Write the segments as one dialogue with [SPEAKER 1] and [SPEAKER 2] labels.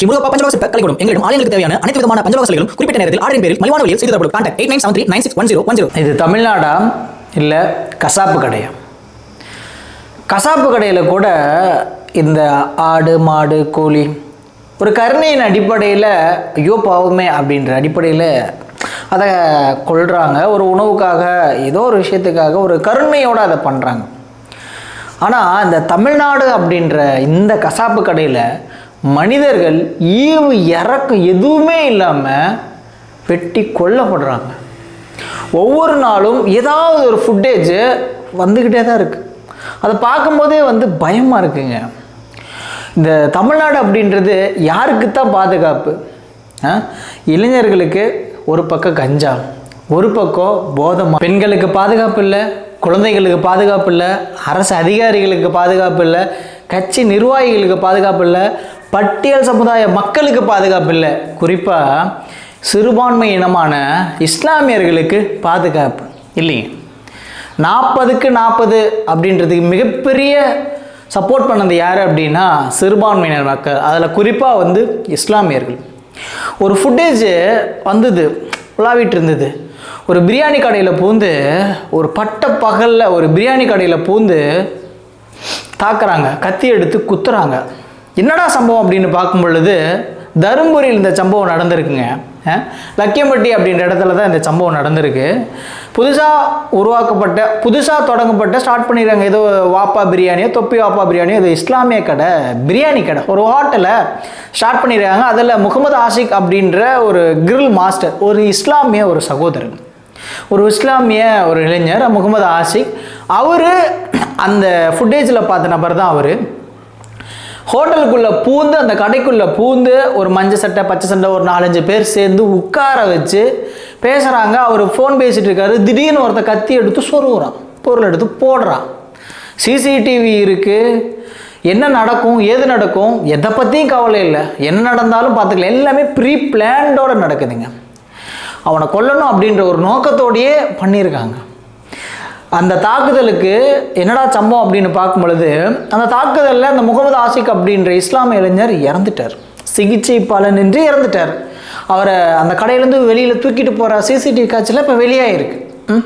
[SPEAKER 1] ஸ்ரீ முருகப்பா பஞ்சலோக சிற்ப கலைக்கூடம். எங்களிடம் ஆலயங்களுக்கு தேவையான அனைத்து விதமான பஞ்சலோக சிலைகளும் குறிப்பிட்ட நேரத்தில் ஆர்டரின் பேரில் மலிவான வழியில் செய்து தரப்படும் contact eight nine seven three nine six one zero one zero
[SPEAKER 2] இது தமிழ்நாடா இல்லை கசாப்பு கடையா? கசாப்பு கடையில் கூட இந்த ஆடு மாடு கோழி ஒரு கருணையின் அடிப்படையில் ஐயோ பாவமே அப்படின்ற அடிப்படையில் அதை கொள்கிறாங்க ஒரு உணவுக்காக ஏதோ ஒரு விஷயத்துக்காக ஒரு கருணையோடு அதை பண்ணுறாங்க ஆனால் இந்த தமிழ்நாடு அப்படின்ற இந்த கசாப்பு கடையில் மனிதர்கள் ஈவு இறக்கம் எதுவுமே இல்லாமல் வெட்டி கொல்லப்படுறாங்க. ஒவ்வொரு நாளும் ஏதாவது ஒரு ஃபுட்டேஜ் வந்துக்கிட்டே தான் இருக்குது அதை பார்க்கும்போதே வந்து பயமாக இருக்குங்க. இந்த தமிழ்நாடு அப்படின்றது யாருக்கு தான் பாதுகாப்பு இளைஞர்களுக்கு ஒரு பக்கம் கஞ்சா ஒரு பக்கம் போதமா பெண்களுக்கு பாதுகாப்பு இல்லை. குழந்தைகளுக்கு பாதுகாப்பு இல்லை அரசு அதிகாரிகளுக்கு பாதுகாப்பு இல்லை கட்சி நிர்வாகிகளுக்கு பாதுகாப்பு இல்லை பட்டியல் சமுதாய மக்களுக்கு பாதுகாப்பு இல்லை. குறிப்பாக சிறுபான்மை இனமான இஸ்லாமியர்களுக்கு பாதுகாப்பு இல்லைங்க. நாற்பதுக்கு நாற்பது அப்படின்றதுக்கு மிகப்பெரிய சப்போர்ட் பண்ணது யார் அப்படின்னா சிறுபான்மையினர் மக்கள். அதில் குறிப்பாக வந்து இஸ்லாமியர்கள். ஒரு ஃபுட்டேஜ் வந்தது உலாவிட்டு இருந்தது. ஒரு பிரியாணி கடையில் பூந்து ஒரு பட்ட பகலில் ஒரு பிரியாணி கடையில் பூந்து தாக்குறாங்க கத்தி எடுத்து குத்துறாங்க. என்னடா சம்பவம் அப்படின்னு பார்க்கும் பொழுது தருமபுரியில் இந்த சம்பவம் நடந்திருக்குங்க. லக்கியம்பட்டி அப்படின்ற இடத்துல தான் இந்த சம்பவம் நடந்திருக்கு. புதுசாக உருவாக்கப்பட்ட புதுசாக தொடங்கப்பட்ட ஸ்டார்ட் பண்ணிடுறாங்க ஏதோ வாப்பா பிரியாணியோ தொப்பி வாப்பா பிரியாணியோ இது இஸ்லாமிய கடை பிரியாணி கடை. ஒரு ஹோட்டலை ஸ்டார்ட் பண்ணிடுறாங்க அதில் முகமது ஆஷிக் அப்படின்ற ஒரு கிரில் மாஸ்டர் ஒரு இஸ்லாமிய ஒரு சகோதரன். ஒரு இஸ்லாமிய ஒரு இளைஞர் முகமது ஆஷிக் அவர் அந்த ஃபுட்டேஜில் பார்த்த நபர் தான் அவர். ஹோட்டலுக்குள்ளே பூந்து அந்த கடைக்குள்ளே பூந்து ஒரு மஞ்சள் சட்டை பச்சை சட்டை ஒரு நாலஞ்சு பேர் சேர்ந்து உட்கார வச்சு பேசுகிறாங்க அவர் ஃபோன் பேசிகிட்டு இருக்காரு. திடீர்னு ஒருத்தன் கத்தி எடுத்து சொருகுறான். பொருள் எடுத்து போடுறான். சிசிடிவி இருக்குது என்ன நடக்கும்? ஏது நடக்கும்? எதை பற்றியும் கவலை இல்லை. என்ன நடந்தாலும் பார்த்துக்கலாம். எல்லாமே ப்ரீ பிளான்டோடு நடக்குதுங்க. அவனை கொல்லணும் அப்படின்ற ஒரு நோக்கத்தோடையே பண்ணியிருக்காங்க. அந்த தாக்குதலுக்கு என்னடா சம்பவம் அப்படின்னு பார்க்கும் பொழுது அந்த தாக்குதலில் அந்த முகமது ஆசிக் அப்படின்ற இஸ்லாமிய இளைஞர் இறந்துட்டார். சிகிச்சை பலனின்றி இறந்துட்டார். அவரை அந்த கடையிலேருந்து வெளியில் தூக்கிட்டு போகிற சிசிடிவி காட்சியில் இப்போ வெளியாகிருக்கு ம்?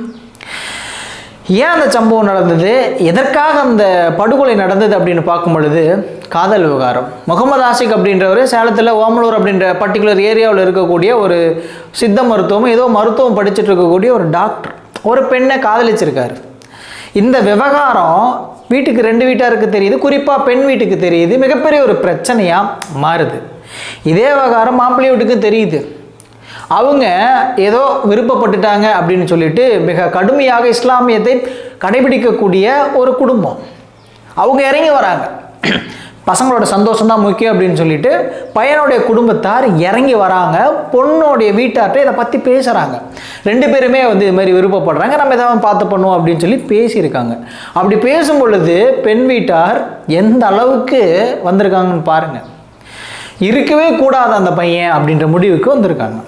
[SPEAKER 2] ஏன் அந்த சம்பவம் நடந்தது? எதற்காக அந்த படுகொலை நடந்தது அப்படின்னு பார்க்கும் பொழுது காதல் விவகாரம். முகமது ஆஷிக் அப்படின்றவர் சேலத்தில் ஓமலூர் அப்படின்ற பர்டிகுலர் ஏரியாவில் இருக்கக்கூடிய ஒரு சித்த மருத்துவம் ஏதோ மருத்துவம் படிச்சுட்டு இருக்கக்கூடிய ஒரு டாக்டர் ஒரு பெண்ணை காதலிச்சிருக்காரு. இந்த விவகாரம் வீட்டுக்கு ரெண்டு வீட்டாருக்கு தெரியுது. குறிப்பாக பெண் வீட்டுக்கு தெரியுது. மிகப்பெரிய ஒரு பிரச்சனையாக மாறுது. இதே விவகாரம் மாப்பிள்ளை வீட்டுக்கு தெரியுது. அவங்க ஏதோ விருப்பப்பட்டுட்டாங்க அப்படின்னு சொல்லிட்டு மிக கடுமையாக இஸ்லாமியத்தை கடைபிடிக்கக்கூடிய ஒரு குடும்பம். அவங்க இறங்கி வராங்க. பசங்களோட சந்தோஷம் தான் முக்கியம் அப்படின்னு சொல்லிட்டு பையனுடைய குடும்பத்தார் இறங்கி வராங்க. பொண்ணுடைய வீட்டார்ட்ட இதை பற்றி பேசுகிறாங்க ரெண்டு பேருமே வந்து இது மாதிரி விருப்பப்படுறாங்க. நம்ம எதாவது பார்த்து பண்ணுவோம் அப்படின்னு சொல்லி பேசியிருக்காங்க. அப்படி பேசும் பொழுது பெண் வீட்டார் எந்த அளவுக்கு வந்திருக்காங்கன்னு பாருங்கள் இருக்கவே கூடாது அந்த பையன் அப்படின்ற முடிவுக்கு வந்திருக்காங்க.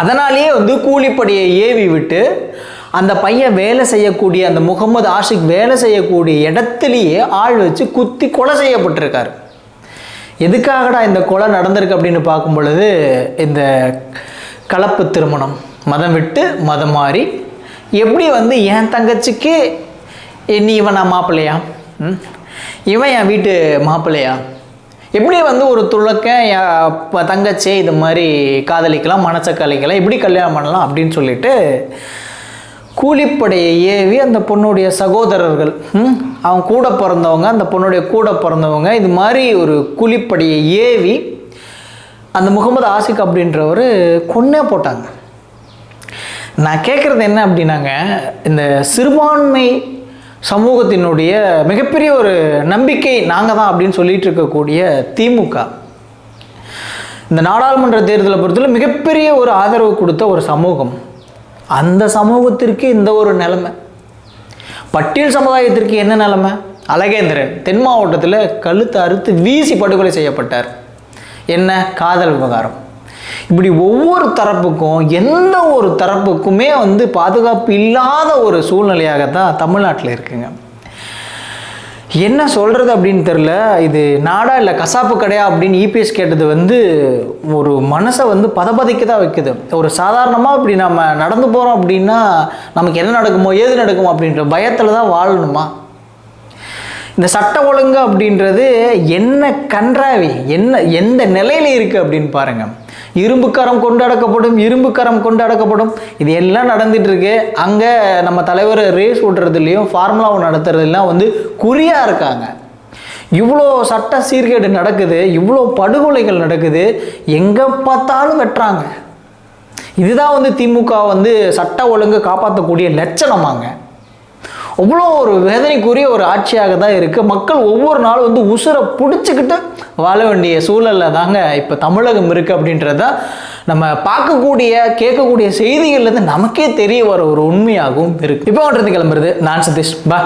[SPEAKER 2] அதனாலேயே வந்து கூலிப்படையை ஏவி விட்டு அந்த பையன் வேலை செய்யக்கூடிய அந்த முகமது ஆஷிக் வேலை செய்யக்கூடிய இடத்துலையே ஆள் வச்சு குத்தி கொலை செய்யப்பட்டிருக்காரு. எதுக்காகடா இந்த கொலை நடந்திருக்கு அப்படின்னு பார்க்கும் பொழுது இந்த கலப்பு திருமணம். மதம் விட்டு மதம் மாறி எப்படி வந்து என் தங்கச்சிக்கு நீ இவன் நான் மாப்பிள்ளையா? ம்? இவன் என் வீட்டு மாப்பிள்ளையா? எப்படி வந்து ஒரு துளக்க என் தங்கச்சி இது மாதிரி காதலிக்கலாம் மனசை கலைக்கலாம் எப்படி கல்யாணம் பண்ணலாம் அப்படின்னு சொல்லிட்டு கூலிப்படையை ஏவி அந்த பொண்ணுடைய சகோதரர்கள் ம், அவங்க கூட பிறந்தவங்க அந்த பொண்ணுடைய கூட பிறந்தவங்க இது மாதிரி ஒரு கூலிப்படையை ஏவி அந்த முகமது ஆசிக் அப்படின்றவர் கொன்னே போட்டாங்க. நான் கேட்குறது என்ன அப்படின்னாங்க இந்த சிறுபான்மை சமூகத்தினுடைய மிகப்பெரிய ஒரு நம்பிக்கை நாங்கள் தான் அப்படின்னு சொல்லிட்டு இருக்கக்கூடிய திமுக. இந்த நாடாளுமன்ற தேர்தலை பொறுத்தவரை மிகப்பெரிய ஒரு ஆதரவு கொடுத்த ஒரு சமூகம். அந்த சமூகத்திற்கு இந்த ஒரு நிலைமை. பட்டியல் சமுதாயத்திற்கு என்ன நிலைமை? அழகேந்திரன் தென் மாவட்டத்தில் கழுத்து அறுத்து வீசி படுகொலை செய்யப்பட்டார். என்ன? காதல் விவகாரம். இப்படி ஒவ்வொரு தரப்புக்கும் எந்த ஒரு தரப்புக்குமே வந்து பாதுகாப்பு இல்லாத ஒரு சூழ்நிலையாகத்தான் தமிழ்நாட்டில் இருக்குங்க. என்ன சொல்கிறது அப்படின்னு தெரில இது நாடா இல்லை கசாப்பு கடையா அப்படின்னு இபிஎஸ் கேட்டது வந்து ஒரு மனசை வந்து பதபதைக்க தான் வைக்குது. ஒரு சாதாரணமாக இப்படி நம்ம நடந்து போகிறோம் அப்படின்னா நமக்கு என்ன நடக்குமோ ஏது நடக்குமோ அப்படின்ற பயத்தில் தான் வாழணுமா? இந்த சட்ட ஒழுங்கு அப்படின்றது என்ன கன்றாவி என்ன எந்த நிலையில இருக்குது அப்படின்னு பாருங்கள் இரும்பு கரம் கொண்டு அடக்கப்படும் கொண்டு அடக்கப்படும் இது எல்லாம் நடந்துட்டு இருக்கு அங்கே நம்ம தலைவர் ரேஸ் ஓட்டுறதுலையும் ஃபார்முலாவும் நடத்துறதுலாம் வந்து குறியாக இருக்காங்க. இவ்வளோ சட்ட சீர்கேடு நடக்குது இவ்வளோ படுகொலைகள் நடக்குது எங்கே பார்த்தாலும் வெட்டுறாங்க. இதுதான் வந்து திமுக வந்து சட்ட ஒழுங்கு காப்பாற்றக்கூடிய லட்சணமாங்க அவ்வளோ ஒரு வேதனைக்குரிய ஒரு ஆட்சியாக தான் இருக்குது மக்கள் ஒவ்வொரு நாளும் வந்து உசுரை பிடிச்சிக்கிட்டு வாழ வேண்டிய சூழலில் தாங்க இப்போ தமிழகம் இருக்குது அப்படின்றத நம்ம பார்க்கக்கூடிய கேட்கக்கூடிய செய்திகள்லேருந்து நமக்கே தெரிய வர ஒரு உண்மையாகவும் இருக்குது இப்போ ஒன்றது கிளம்புறது நான் சதீஷ். பா.